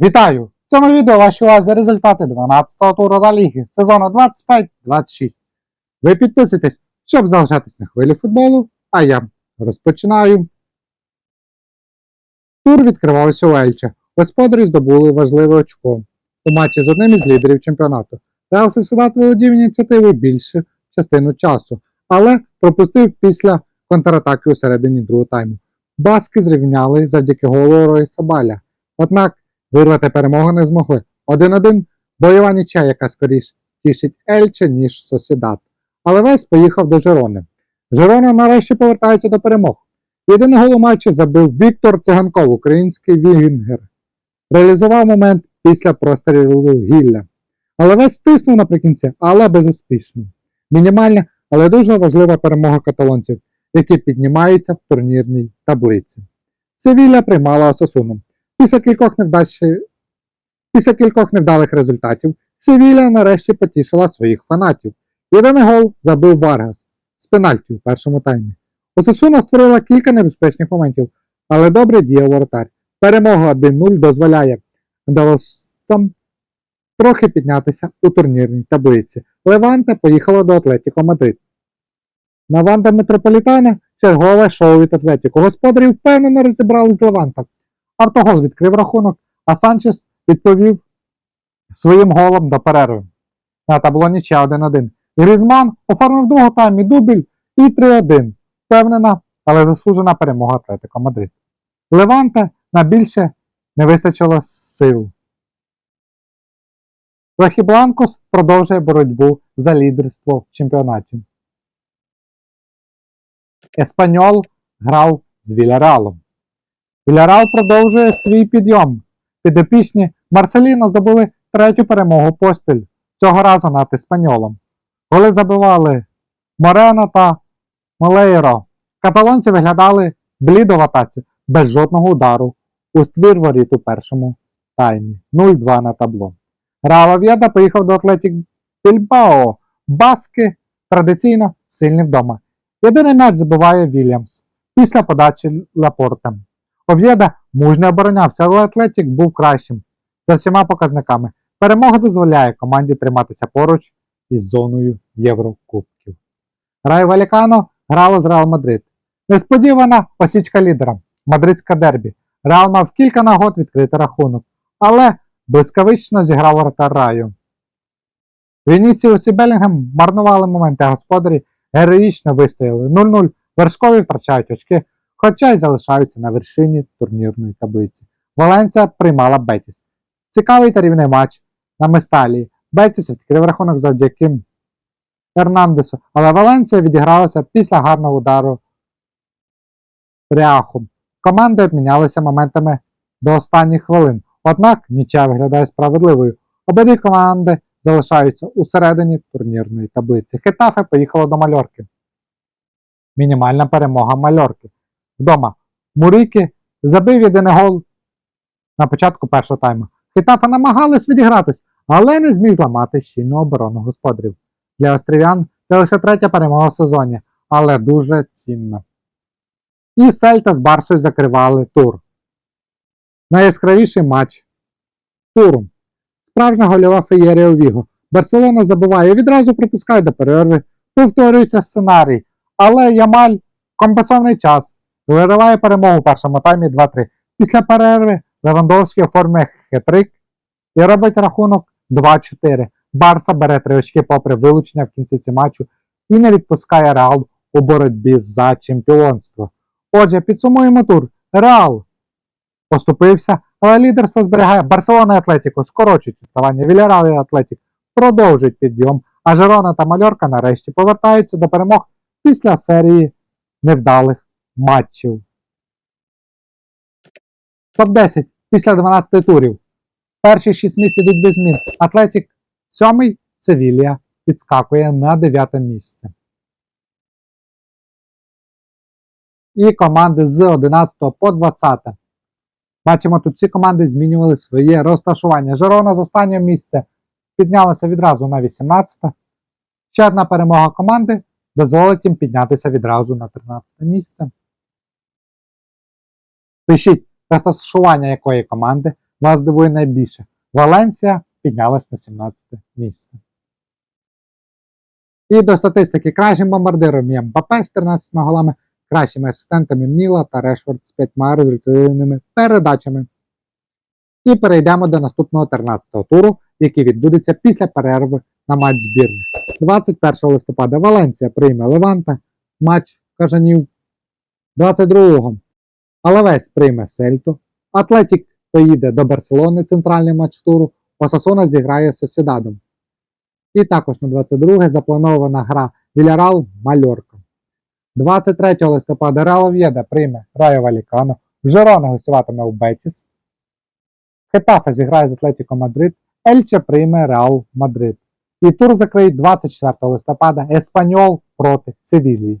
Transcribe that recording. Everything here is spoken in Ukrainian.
Вітаю! В цьому відео ваші увазі результати 12-го туру Ла Ліги сезону 25-26. Ви підписуйтесь, щоб залишатись на хвилі футболу, а я розпочинаю. Тур відкривався у Ельче. Господарі здобули важливе очко у матчі з одним із лідерів чемпіонату. Реал Сосідат володів ініціативою більше частину часу, але пропустив після контратаки у середині другого тайму. Баски зрівняли завдяки голу Рої Сабаля. Однак Вирвати перемогу не змогли. 1-1 бойова нічия, яка скоріш тішить Ельче, ніж Сосідат. Але весь поїхав до Жерони. Жерона нарешті повертається до перемог. Єдиний гол у матчі забив Віктор Циганков, український вінгер. Реалізував момент після прострілу гілля. Але весь стиснув наприкінці, але безуспішно. Мінімальна, але дуже важлива перемога каталонців, які піднімаються в турнірній таблиці. Севілля приймала Осасуну. Після кількох невдач... Після кількох невдалих результатів Севілля нарешті потішила своїх фанатів. Єдиний гол забив Варгас з пенальті у першому таймі. Осасуна створила кілька небезпечних моментів, але добре діяв воротар. Перемога 1-0 дозволяє андалосцям трохи піднятися у турнірній таблиці. Леванте поїхала до Атлетіко Мадрид. На Ванда Метрополітана чергове шоу від Атлетіко. Господарі впевнено розібрали з Левантом. Автогол відкрив рахунок, а Санчес відповів своїм голом до перерви. На табло нічия 1-1. Грізман оформив в другому таймі дубль і 3-1. Впевнена, але заслужена перемога Атлетико Мадрид. Леванте на більше не вистачило сил. Рохібланкос продовжує боротьбу за лідерство в чемпіонаті. Еспаньол грав з Вільяреалом. Вільярал продовжує свій підйом. Підопічні Марселіно здобули третю перемогу поспіль, цього разу над Іспаньолом. Голи забивали Морено та Молейро. Каталонці виглядали блідо в атаці, без жодного удару. У ствір воріт у першому таймі. 0-2 на табло. Реал Овєда поїхав до Атлетік Більбао. Баски традиційно сильні вдома. Єдиний м'яч забиває Вільямс після подачі Лапортем. Ов'єда мужньо оборонявся, але Атлетік був кращим за всіма показниками. Перемога дозволяє команді триматися поруч із зоною Єврокубків. Рай Валікано грало з Реал Мадрид. Несподівана осічка лідера Мадридська дербі. Реал мав кілька нагод відкрити рахунок, але блискавично зіграв вратар Раю. Вініціус і Белінгем марнували моменти, а господарі героїчно вистояли 0-0. Вершкові втрачають очки хоча й залишаються на вершині турнірної таблиці. Валенція приймала Бетіс. Цікавий та рівний матч на Месталії. Бетіс відкрив рахунок завдяки Ернандесу, але Валенція відігралася після гарного удару Ряхом. Команди обмінялися моментами до останніх хвилин, однак нічия виглядає справедливою. Обидві команди залишаються у середині турнірної таблиці. Хетафе поїхало до Мальорки. Мінімальна перемога Мальорки вдома. Муріки забив єдиний гол на початку першого тайму. Хітафа намагались відігратись, але не зміг зламати щільну оборону господарів. Для острів'ян це лише третя перемога в сезоні, але дуже цінна. І Сельта з Барсою закривали тур. Найяскравіший матч туру. Справжня гольова феєрія у Віго. Барселона забиває, відразу пропускає до перерви, повторюється сценарій. Але Ямаль компенсований час вириває перемогу у першому таймі 2-3. Після перерви Левандовський оформляє хитрик і робить рахунок 2-4. Барса бере 3 очки попри вилучення в кінці цього матчу і не відпускає Реал у боротьбі за чемпіонство. Отже, підсумуємо тур. Реал поступився, але лідерство зберігає Барселона і Атлетіко, скорочують відставання. Вільярал і Атлетік продовжують підйом, а Жерона та Мальорка нарешті повертаються до перемог після серії невдалих матчів. Топ-10 після 12 турів. Перші 6 місць ідуть без змін. Атлетік 7 Севілія підскакує на 9 місце. І команди з 11 по 20. Бачимо, тут ці команди змінювали своє розташування. Жерона з останнього місця піднялася відразу на 18. Ще одна перемога команди дозволить їм піднятися відразу на 13 місце. Пишіть розташування якої команди вас здивує найбільше? Валенсія піднялась на 17 місце. І до статистики кращим бомбардиром є Мбапе з 13 голами, кращими асистентами Міла та Решфорд з 5 результативними передачами. І перейдемо до наступного 13-го туру, який відбудеться після перерви на матч збірних. 21 листопада Валенція прийме Леванта, матч кажанів. 22-го Алавес прийме Сельту, Атлетік поїде до Барселони, центральний матч туру, Осасуна зіграє з Сосідадом. І також на 22 запланована гра Вілярал Мальорка. 23 листопада Реал Ов'єда прийме Райо Валікано, Жерона гостюватиме у Бетіс, Хетафе зіграє з Атлетіко Мадрид, Ельче прийме Реал Мадрид. І тур закриють 24 листопада Еспаньол проти Севілії.